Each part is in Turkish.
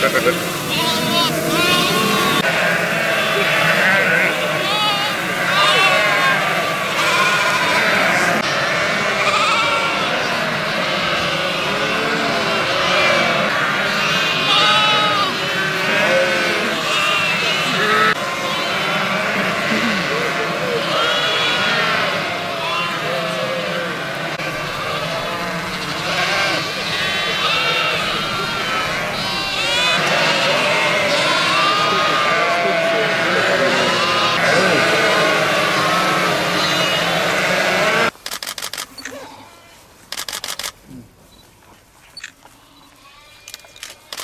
Tata tata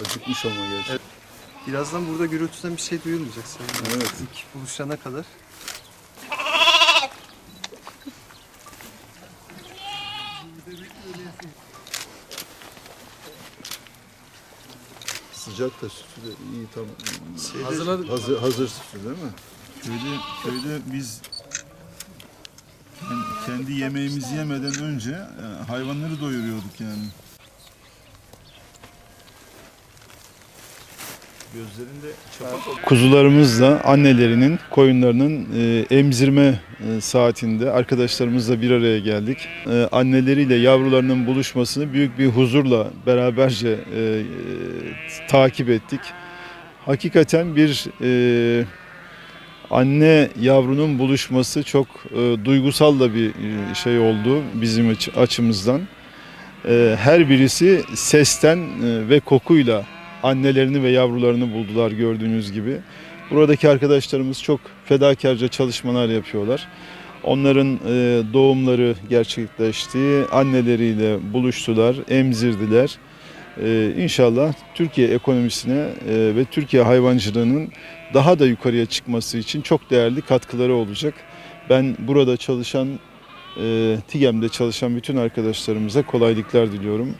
Acıkmış ama gerçekten. Birazdan burada gürültüden bir şey duyulmayacak sanırım. Evet. İlk buluşana kadar. Sıcak da sütü de iyi tam. Şeyde- Hazırladık. Hazır, hazır sütü değil mi? Köyde, köyde biz kendi yemeğimizi yemeden önce e, hayvanları doyuruyorduk yani. Gözlerinde çapak Kuzularımız da annelerinin, koyunlarının e, emzirme e, saatinde arkadaşlarımızla bir araya geldik. E, anneleriyle yavrularının buluşmasını büyük bir huzurla beraberce e, e, takip ettik. Hakikaten bir e, anne yavrunun buluşması çok e, duygusal da bir e, şey oldu bizim aç- açımızdan. E, her birisi sesten e, ve kokuyla annelerini ve yavrularını buldular gördüğünüz gibi. Buradaki arkadaşlarımız çok fedakarca çalışmalar yapıyorlar. Onların e, doğumları gerçekleşti, anneleriyle buluştular, emzirdiler. E, İnşallah Türkiye ekonomisine e, ve Türkiye hayvancılığının daha da yukarıya çıkması için çok değerli katkıları olacak. Ben burada çalışan, TİGEM'de çalışan bütün arkadaşlarımıza kolaylıklar diliyorum.